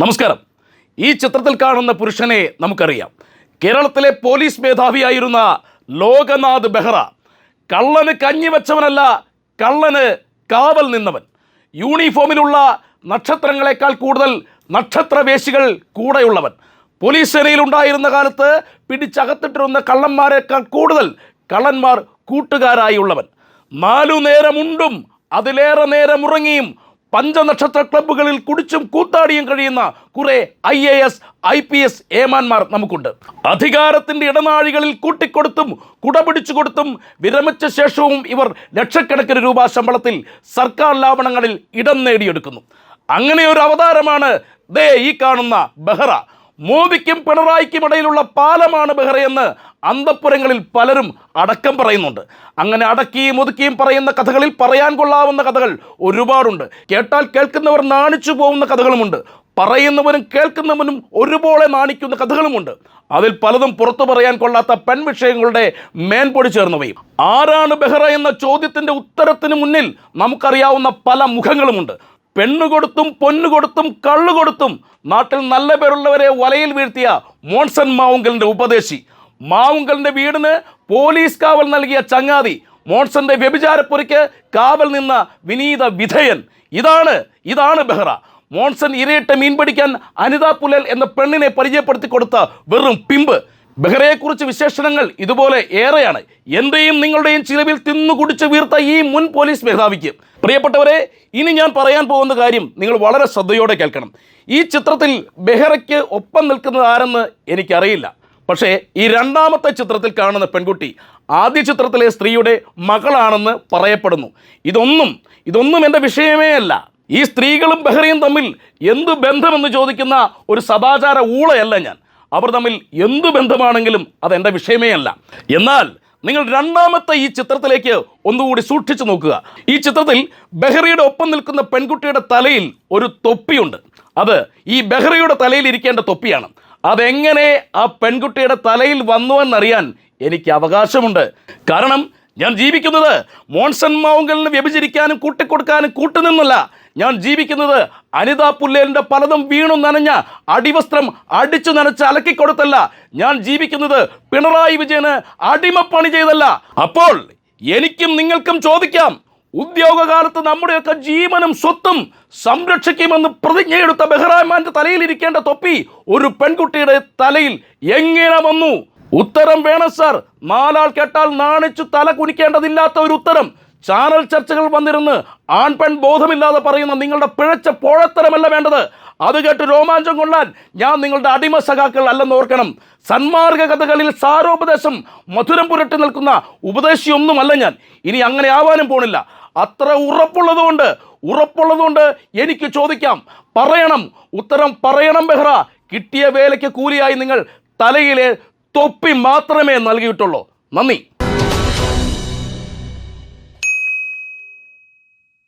നമസ്കാരം. ഈ ചിത്രത്തിൽ കാണുന്ന പുരുഷനെ നമുക്കറിയാം. കേരളത്തിലെ പോലീസ് മേധാവിയായിരുന്ന ലോകനാഥ് ബെഹ്റ. കള്ളന് കഞ്ഞി വെച്ചവനല്ല കള്ളന് കാവൽ നിന്നവൻ. യൂണിഫോമിലുള്ള നക്ഷത്രങ്ങളെക്കാൾ കൂടുതൽ നക്ഷത്രവേശികൾ കൂടെയുള്ളവൻ. പോലീസ് സേനയിലുണ്ടായിരുന്ന കാലത്ത് പിടിച്ചകത്തിട്ടിരുന്ന കള്ളന്മാരെക്കാൾ കൂടുതൽ കള്ളന്മാർ കൂട്ടുകാരായുള്ളവൻ. നാലു നേരമുണ്ടും അതിലേറെ നേരം ഉറങ്ങിയും പഞ്ചനക്ഷത്ര ക്ലബ്ബുകളിൽ കുടിച്ചും കൂത്താടിയും കഴിയുന്ന കുറെ I A S I P S ഏമാന്മാർ നമുക്കുണ്ട്. അധികാരത്തിന്റെ ഇടനാഴികളിൽ കൂട്ടിക്കൊടുത്തും കുടപിടിച്ചു കൊടുത്തും വിരമിച്ച ശേഷവും ഇവർ ലക്ഷക്കണക്കിന് രൂപ ശമ്പളത്തിൽ സർക്കാർ ലാവണങ്ങളിൽ ഇടം നേടിയെടുക്കുന്നു. അങ്ങനെ ഒരു അവതാരമാണ് ദേ ഈ കാണുന്ന ബെഹ്റ. മോദിക്കും പിണറായിക്കും ഇടയിലുള്ള പാലമാണ് ബെഹ്റയെന്ന് അന്തപ്പുരങ്ങളിൽ പലരും അടക്കം പറയുന്നുണ്ട്. അങ്ങനെ അടക്കിയും ഒതുക്കിയും പറയുന്ന കഥകളിൽ പറയാൻ കൊള്ളാവുന്ന കഥകൾ ഒരുപാടുണ്ട്. കേട്ടാൽ കേൾക്കുന്നവർ നാണിച്ചു പോകുന്ന കഥകളുമുണ്ട്. പറയുന്നവനും കേൾക്കുന്നവനും ഒരുപോലെ നാണിക്കുന്ന കഥകളുമുണ്ട്. അതിൽ പലതും പുറത്തു പറയാൻ കൊള്ളാത്ത പെൺവിഷയങ്ങളുടെ മേൻപൊടി ചേർന്നവയും. ആരാണ് ബെഹ്റ എന്ന ചോദ്യത്തിന്റെ ഉത്തരത്തിന് മുന്നിൽ നമുക്കറിയാവുന്ന പല മുഖങ്ങളുമുണ്ട്. പെണ്ണു കൊടുത്തും പൊന്നു കൊടുത്തും കള്ളു കൊടുത്തും നാട്ടിൽ നല്ല പേരുള്ളവരെ വലയിൽ വീഴ്ത്തിയ മോൺസൺ മാവുങ്കലിന്റെ ഉപദേശി. മാവുങ്കലിന്റെ വീടിന് പോലീസ് കാവൽ നൽകിയ ചങ്ങാതി മോൺസന്റെ വ്യഭിചാരപ്പുരയ്ക്ക് കാവൽ നിന്ന വിനീത വിധേയൻ. ഇതാണ് ഇതാണ് ബെഹ്റ. മോൺസൺ ഇരയിട്ട് മീൻ പിടിക്കാൻ അനിതാ പുലൽ എന്ന പെണ്ണിനെ പരിചയപ്പെടുത്തി കൊടുത്ത വെറും പിമ്പ്. ബെഹ്റയെക്കുറിച്ച് വിശേഷണങ്ങൾ ഇതുപോലെ ഏറെയാണ്. എന്റെയും നിങ്ങളുടെയും ചിലവിൽ തിന്നു കുടിച്ച് വീർത്ത ഈ മുൻ പോലീസ് മേധാവിക്ക്. പ്രിയപ്പെട്ടവരെ ഇനി ഞാൻ പറയാൻ പോകുന്ന കാര്യം നിങ്ങൾ വളരെ ശ്രദ്ധയോടെ കേൾക്കണം. ഈ ചിത്രത്തിൽ ബെഹ്റയ്ക്ക് ഒപ്പം നിൽക്കുന്നത് ആരെന്ന് എനിക്കറിയില്ല. പക്ഷേ ഈ രണ്ടാമത്തെ ചിത്രത്തിൽ കാണുന്ന പെൺകുട്ടി ആദ്യ ചിത്രത്തിലെ സ്ത്രീയുടെ മകളാണെന്ന് പറയപ്പെടുന്നു. ഇതൊന്നും ഇതൊന്നും എന്റെ വിഷയമേ അല്ല. ഈ സ്ത്രീകളും ബഹ്റയും തമ്മിൽ എന്ത് ബന്ധമെന്ന് ചോദിക്കുന്ന ഒരു സദാചാര ഊളയല്ല ഞാൻ. അവർ തമ്മിൽ എന്തു ബന്ധമാണെങ്കിലും അതെന്റെ വിഷയമേ അല്ല. എന്നാൽ നിങ്ങൾ രണ്ടാമത്തെ ഈ ചിത്രത്തിലേക്ക് ഒന്നുകൂടി സൂക്ഷിച്ചു നോക്കുക. ഈ ചിത്രത്തിൽ ബെഹ്റയുടെ ഒപ്പം നിൽക്കുന്ന പെൺകുട്ടിയുടെ തലയിൽ ഒരു തൊപ്പിയുണ്ട്. അത് ഈ ബെഹ്റയുടെ തലയിൽ ഇരിക്കേണ്ട തൊപ്പിയാണ്. അതെങ്ങനെ ആ പെൺകുട്ടിയുടെ തലയിൽ വന്നു എന്നറിയാൻ എനിക്ക് അവകാശമുണ്ട്. കാരണം ഞാൻ ജീവിക്കുന്നത് മോൺസൺ മാവുങ്കലിന് വ്യഭിചരിക്കാനും കൂട്ടിക്കൊടുക്കാനും കൂട്ടുനിന്നല്ല. ഞാൻ ജീവിക്കുന്നത് അനിതാ പുല്ലേലിന്റെ പലതും വീണു നനഞ്ഞ അടിവസ്ത്രം അടിച്ചു നനച്ച് അലക്കിക്കൊടുത്തല്ല ഞാൻ ജീവിക്കുന്നത് പിണറായി വിജയന് അടിമപ്പണി ചെയ്തല്ല. അപ്പോൾ എനിക്കും നിങ്ങൾക്കും ചോദിക്കാം ഉദ്യോഗകാലത്ത് നമ്മുടെയൊക്കെ ജീവനും സ്വത്തും സംരക്ഷിക്കുമെന്ന് പ്രതിജ്ഞയെടുത്ത തലയിൽ തലയിലിരിക്കേണ്ട തൊപ്പി ഒരു പെൺകുട്ടിയുടെ തലയിൽ എങ്ങനെ വന്നു? ഉത്തരം വേണം സാർ. നാലാൾ കേട്ടാൽ നാണിച്ചു തല കുനിക്കേണ്ടതില്ലാത്ത ഒരു ഉത്തരം. ചാനൽ ചർച്ചകൾ വന്നിരുന്ന് ആൺ പെൺ ബോധമില്ലാതെ പറയുന്ന നിങ്ങളുടെ പിഴച്ച പോഴത്തരമല്ല വേണ്ടത്. അത് കേട്ട് രോമാഞ്ചം കൊള്ളാൻ ഞാൻ നിങ്ങളുടെ അടിമ സഖാക്കൾ അല്ലെന്ന് ഓർക്കണം. സന്മാർഗ കഥകളിൽ സാരോപദേശം മധുരം പുരട്ടി നിൽക്കുന്ന ഉപദേശിയൊന്നുമല്ല ഞാൻ. ഇനി അങ്ങനെ ആവാനും പോണില്ല. അത്ര ഉറപ്പുള്ളതുകൊണ്ട് ഉറപ്പുള്ളതുകൊണ്ട് എനിക്ക് ചോദിക്കാം. പറയണം. ഉത്തരം പറയണം ബെഹ്റ. കിട്ടിയ വേലയ്ക്ക് കൂലിയായി നിങ്ങൾ തലയിലെ തൊപ്പി മാത്രമേ നൽകിയിട്ടുള്ളൂ. നന്ദി.